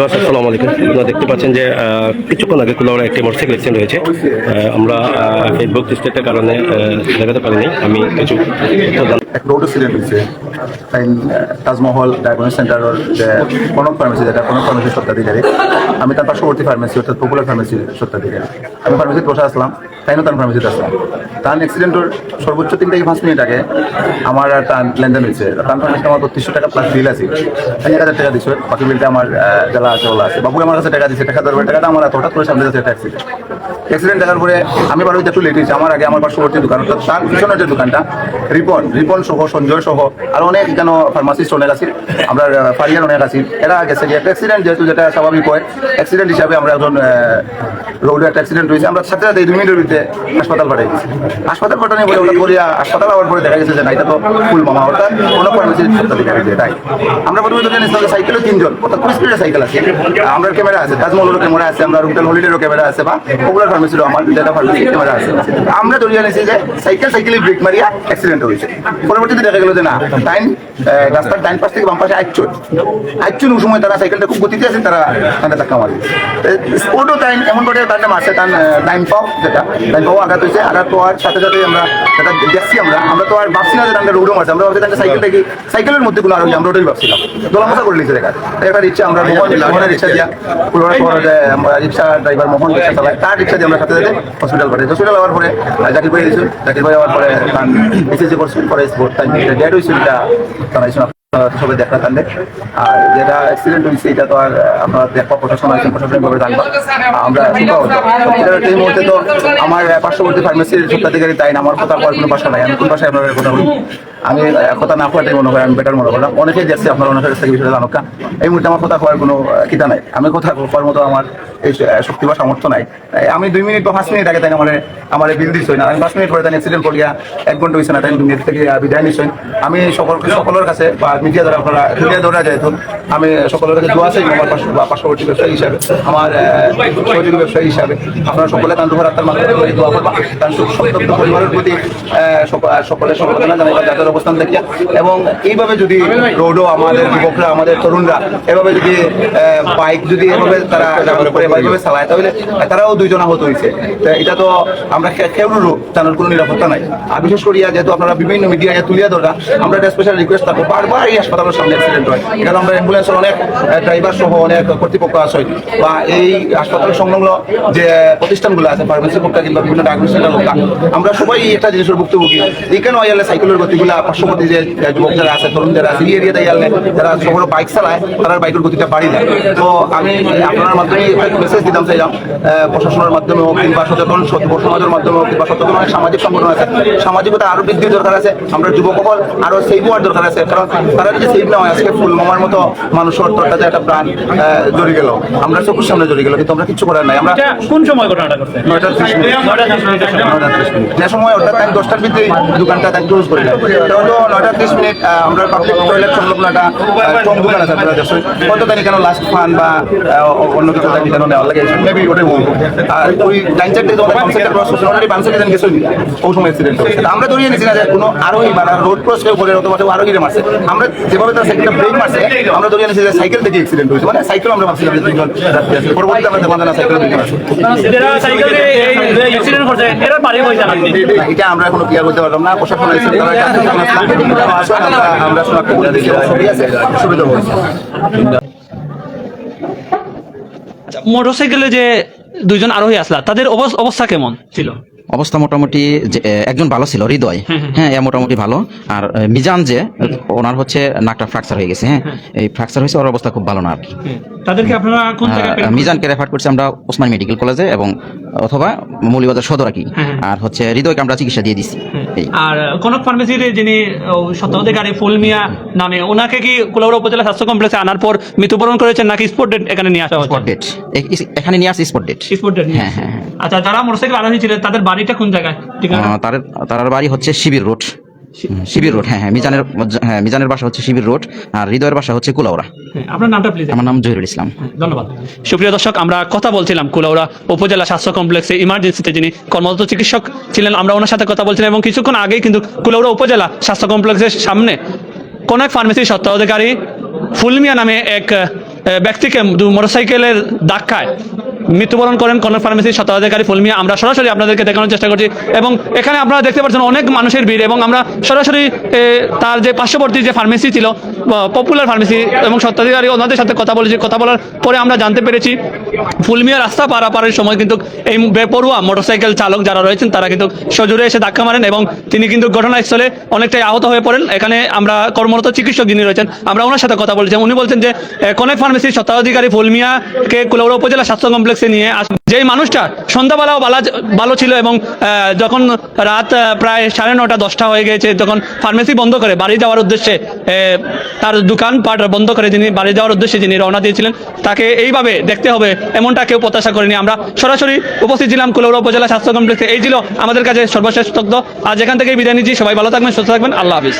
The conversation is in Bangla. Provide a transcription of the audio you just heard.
ভিউয়ার্স, আসসালামু আলাইকুম। আপনারা দেখতে পাচ্ছেন যে কিছুক্ষণ আগে কুলাউড়া একটি মোটরসাইকেল অ্যাক্সিডেন্ট হয়েছে। আমরা ফেসবুক স্টেটের কারণে দেখাতে পারিনি। আমি কিছু এক রোড অ্যাক্সিডেন্ট হয়েছে। তাজমহল ডায়াগনোস সেন্টারের যে কনক ফার্মেসি যেটা কনক ফার্মেসির সত্ত্বাধিকারী আমি তার পার্শ্ববর্তী ফার্মেসি অর্থাৎ পপুলার ফার্মেসির সত্ত্বাধিকারী আমি ফার্মেসিতে বসে আসলাম, তাইনও তার ফার্মেসিতে আসলাম। তার অ্যাক্সিডেন্টের সর্বোচ্চ তিন থেকে পাঁচ মিনিট আগে আমার আর তার লেনদেন হয়েছে। তার ফার্মেসিতে আমার বত্রিশশো টাকা প্লাস বিল আছে। তাই এক হাজার টাকা দিচ্ছে বাকি বিলটা আমার যারা আছে, ওলা আছে। বাবু আমার কাছে টাকা দিচ্ছে টাকা দেওয়ার টাকাটা আমার হঠাৎ করে সামনে যাচ্ছে একটা অ্যাক্সিডেন্ট দেখার পরে আমি বারো একটু লেট হয়েছি। আমার আগে আমার পার্শ্ববর্তী দোকান অর্থাৎ তার পিছনের যে দোকানটা, রিপন রিপন সহ, সঞ্জয় সহ, আর অনেক কেন ফার্মাসিস্ট অনেক আছি, আমরা ফারিয়ার অনেক আছি। এরা গেছে যে অ্যাক্সিডেন্ট যেহেতু যেটা স্বাভাবিক হয় অ্যাক্সিডেন্ট হিসাবে আমরা একজন রোডে একটা অ্যাক্সিডেন্ট হয়েছে। আমরা সাথে সাথে দুই ভিতরে হাসপাতাল পাঠাই হাসপাতাল পাঠানো বলে ওটা করিয়া হাসপাতাল আবার পরে দেখা গেছে যে না, এটা তো ফুল মামা অর্থাৎ কোনো ফার্মাসির সত্ত্বাধিকারী যে, তাই। আমরা প্রথমে তো জানিস সাইকেলও তিনজন অর্থাৎ কুড়ি স্পিডের সাইকেল আছে? আমরা ক্যামেরা আছে, তাজমহলেরও ক্যামেরা আছে, আমরা রুটেল হলিডেরও ক্যামেরা আছে বা পপুলার ফার্মেসিরও আমার যেটা ফার্মেসির ক্যামেরা আছে। আমরা ধরিয়ে নিয়েছি যে সাইকেল সাইকেলে ব্রেক মারিয়া অ্যাক্সিডেন্ট হয়েছে। পরবর্তীতে দেখা গেল যে না টাইম রাস্তার ডাইন পাশ থেকে বাম পাশে আইচুন। আইচুন ওই সময় তারা সাইকেলটা খুব গতিতে আছে তারা তাদের ধাক্কা মারে। স্পোর্টও টাইম এমন করে তার নাম আছে তার টাইম পাও যেটা। টাইম পাও আঘাত হয়েছে আঘাত পাওয়ার সাথে সাথে আমরা যেটা দেখছি আমরা। আমরা তো আর ভাবছি না যে তাদের রোডও মারছে আমরা ভাবছি তাদের সাইকেলটা কি? সাইকেলের মধ্যে কোনো আরোগ্য আমরা ওটাই ভাবছিলাম। দোলামশা করে নিচ্ছে দেখা। একটা রিক্সা আমরা মোহন মোহনের রিক্সা। দিয়া রিক্সা ড্রাইভার মোহন রিক্সা চালায় তার দিয়ে আমরা সাথে সাথে হসপিটাল পাঠাই হসপিটাল যাওয়ার পরে জাকির ভাই দিয়েছিল জাকির ভাই যাওয়ার পরে, তার এসএসজি করছিল, পরে স্পোর্ট তার ডেড হয়েছিল, এটা জানাইছিল সবাই দেখা টানলে আর যেটা অ্যাক্সিডেন্ট হয়েছে, এটা তো আর আপনারা দেখবা, প্রশাসন আছে প্রশাসনিক ভাবে জানবা। আমরা এই মুহূর্তে তো আমার পার্শ্ববর্তী ফার্মেসির সত্ত্বাধিকারী তাই আমার কথা কোনো ভাষা নাই। আমি কোন ভাষায় আপনাদের কথা বলি আমি কথা না কোয়াটাই মনে হয় আমি বেটার মনে করলাম অনেকেই যাচ্ছে আপনার অনেকের কাছ থেকে বিষয়টা জানুক। না। এই মুহূর্তে আমার কথা করার কোনো কিতা নাই। আমি কথা করার মতো আমার এই শক্তি বা সামর্থ্য নাই। আমি দুই মিনিট বা পাঁচ মিনিট আগে তাই আমার আমার বিল দিচ্ছি না। আমি পাঁচ মিনিট পরে তাই অ্যাক্সিডেন্ট করিয়া এক ঘণ্টা হয়েছে না তাই দুই মিনিট থেকে বিদায় নিচ্ছেন আমি সকল সকলের কাছে বা মিডিয়া দ্বারা আপনারা মিডিয়া দ্বারা যেহেতু আমি সকলের কাছে দোয়া চাই আমার পার্শ্ববর্তী ব্যবসায়ী হিসাবে আমার সহযোগী ব্যবসায়ী হিসাবে। আপনারা সকলে তান দুহার আত্মার মাধ্যমে দোয়া করবা। তার পরিবারের প্রতি আহ, সক- সকলের সমবেদনা অবস্থান দেখিয়া এবং এইভাবে যদি রোডও আমাদের যুবকরা, আমাদের তরুণরা এভাবে যদি বাইক যদি এভাবে তারা করে বা চালায়, তাহলে তারাও দুইজন আহত হয়েছে। এটা তো আমরা খেউরুরও জানার কোনো নিরাপত্তা নাই। আর বিশেষ করিয়া যেহেতু আপনারা বিভিন্ন মিডিয়ায় তুলিয়া ধরা, আমরা একটা স্পেশাল রিকোয়েস্ট থাকব, বারবার এই হাসপাতালের সামনে অ্যাক্সিডেন্ট হয়। এখানে আমরা অ্যাম্বুলেন্সের অনেক ড্রাইভার সহ অনেক কর্তৃপক্ষ আছে। বা এই হাসপাতাল সংলগ্ন যে প্রতিষ্ঠানগুলো আছে ফার্মেসি পক্ষ কিংবা বিভিন্ন ডায়াগনোস সেন্টার লোক আমরা সবাই একটা জিনিসের ভুক্তভোগী। এখানে আইয়ালে সাইকেলের গতিগুলা পার্শ্ববর্তী যে যুবক যারা আছে তরুণ যারা আছে এই এরিয়াতে আইয়ালে যারা শহরে বাইক চালায় তারা বাইকের গতিটা বাড়ি দেয়। তো আমি আপনার মাধ্যমে মেসেজ দিতাম চাইলাম প্রশাসনের মাধ্যমে হোক কিংবা সচেতন সমাজের মাধ্যমে হোক কিংবা সচেতন অনেক সামাজিক সংগঠন আছে সামাজিকতা আরও বৃদ্ধির দরকার আছে আমরা যুবক সকল আরও সেভ হওয়ার দরকার আছে কারণ তারা যদি সেভ না হয় আজকে ফুল মামার মতো মানুষের তোরটাতে একটা প্রাণ আহ, জড়িয়ে গেল। আমরা চোখের সামনে জড়িয়ে গেল কিন্তু আমরা কিছু করার নাই। আমরা কোন সময় ঘটনাটা ঘটছে? নয়টা ত্রিশ মিনিট। নয়টা ত্রিশ যে সময় অর্থাৎ দশটার ভিতরে দোকানটা তাই ক্লোজ করে দেয়। হলো নয়টা ত্রিশ মিনিট আমরা পাবলিক টয়লেট সংলগ্ন একটা টং দোকান আছে আপনারা দেখছেন। হয়তো তাই কেন লাস্ট ফান বা অন্য কিছু তাই কেন নেওয়া লাগে মেবি ওটাই বলব। আর ওই টাইম চারটে তোমাদের কনসেপ্টটা ক্রস অলরেডি বানসে যেন গেছে ওই সময় অ্যাক্সিডেন্ট হয়েছে। আমরা ধরিয়ে নিয়েছি না যে কোনো আরোহী বা রোড ক্রস কেউ করে অথবা কেউ আরোহীরে মারছে আমরা যেভাবে তার সাইকেলটা ব্রেক মারছে আমরা ধরিয়ে নিয়েছি যে সাইকেল থেকে অ্যাক্সিডেন্ট হয়েছে। মানে সাইকেল আমরা ভাবছিলাম যে দুজন যাত্রী আছে। পরবর্তীতে আমরা দেখলাম না সাইকেল সাইকেলে জানান এটা আমরা এখনও ক্লিয়ার করতে পারলাম না। প্রশাসন তারা আমরা- সুবিধা হয়েছে মোটরসাইকেলে যে দুইজন আরোহী আসলা তাদের অবস্থা কেমন ছিল? অবস্থা মোটামুটি একজন ভালো ছিল হৃদয়। হ্যাঁ এ মোটামুটি ভালো। আর মিজান যে ওনার হচ্ছে নাকটা ফ্র্যাকচার হয়ে গেছে হ্যাঁ। এই ফ্র্যাকচার হয়েছে ওর অবস্থা খুব ভালো না আর কি। তাদেরকে আপনারা কোন জায়গায়? মিজানকে রেফার করছি আমরা ওসমান মেডিকেল কলেজে এবং অথবা মৌলিবাজার সদর আর কি। আর হচ্ছে হৃদয়কে আমরা চিকিৎসা দিয়ে দিছি। আর কোন ফার্মেসির যিনি সত্তাধিকারী ফুল মিয়া নামে ওনাকে কি কুলাউড়া উপজেলা স্বাস্থ্য কমপ্লেক্সে আনার পর মৃত্যুবরণ করেছেন নাকি স্পট ডেট এখানে নিয়ে আসা স্পট ডেট। এখানে নিয়ে আসে স্পট ডেট। স্পট ডেট হ্যাঁ, হ্যাঁ, হ্যাঁ। আচ্ছা যারা মোটরসাইকেল আনানি ছিলেন তাদের বাড়িটা কোন জায়গায়? ঠিকানা? তার তার বাড়ি হচ্ছে শিবির রোড। শিবির রোড হ্যাঁ হ্যাঁ মিজানের হ্যাঁ মিজানের বাসা হচ্ছে শিবির রোড আর হৃদয়ের বাসা হচ্ছে কুলাউড়া। হ্যাঁ, আপনার নামটা প্লিজ আমার নাম জহিরুল ইসলাম। ধন্যবাদ। সুপ্রিয় দর্শক আমরা কথা বলছিলাম কুলাউড়া উপজেলা স্বাস্থ্য কমপ্লেক্সে ইমার্জেন্সিতে যিনি কর্মরত চিকিৎসক ছিলেন আমরা ওনার সাথে কথা বলছিলাম এবং কিছুক্ষণ আগেই কিন্তু কুলাউড়া উপজেলা স্বাস্থ্য কমপ্লেক্সের সামনে কোন এক ফার্মেসির সত্ত্বাধিকারী ফুলমিয়া নামে এক ব্যক্তিকে দু- মোটরসাইকেলের ধাক্কায় মৃত্যুবরণ করেন কর্নার ফার্মেসির স্বত্বাধিকারী ফুলমিয়া। আমরা সরাসরি আপনাদেরকে দেখানোর চেষ্টা করছি এবং এখানে আপনারা দেখতে পাচ্ছেন অনেক মানুষের ভিড় এবং আমরা সরাসরি তার যে পার্শ্ববর্তী যে ফার্মেসি ছিল পপুলার ফার্মেসি এবং স্বত্বাধিকারী ওনাদের সাথে কথা বলেছি। কথা বলার পরে আমরা জানতে পেরেছি, ফুলমিয়া রাস্তা পারাপারের সময় কিন্তু এই বেপরোয়া মোটরসাইকেল চালক যারা রয়েছেন, তারা কিন্তু সজোরে এসে ধাক্কা মারেন এবং তিনি কিন্তু ঘটনাস্থলে অনেকটাই আহত হয়ে পড়েন। এখানে আমরা কর্মরত চিকিৎসক যিনি রয়েছেন, আমরা ওনার সাথে কথা বলেছি। উনি বলছেন যে কনেক ফার্মেসির স্বত্বাধিকারী ফুলমিয়াকে কুলাউড়া উপজেলা স্বাস্থ্য কমপ্লেক্সে নিয়ে আস যেই মানুষটা সন্ধ্যাবেলাও ভালো ভালো ছিল এবং যখন রাত প্রায় সাড়ে নটা, দশটা হয়ে গেছে, তখন ফার্মেসি বন্ধ করে বাড়ি যাওয়ার উদ্দেশ্যে তার দোকান পাট বন্ধ করে যিনি বাড়ি যাওয়ার উদ্দেশ্যে যিনি রওনা দিয়েছিলেন, তাকে এইভাবে দেখতে হবে এমনটা কেউ প্রত্যাশা করেনি। আমরা সরাসরি উপস্থিত ছিলাম কুলাউড়া উপজেলা স্বাস্থ্য কমপ্লেক্সে। এই ছিল আমাদের কাছে সর্বশেষ তথ্য আজ এখান থেকে বিদায় নিচ্ছি। সবাই ভালো থাকবেন, সুস্থ থাকবেন। আল্লাহ হাফিজ।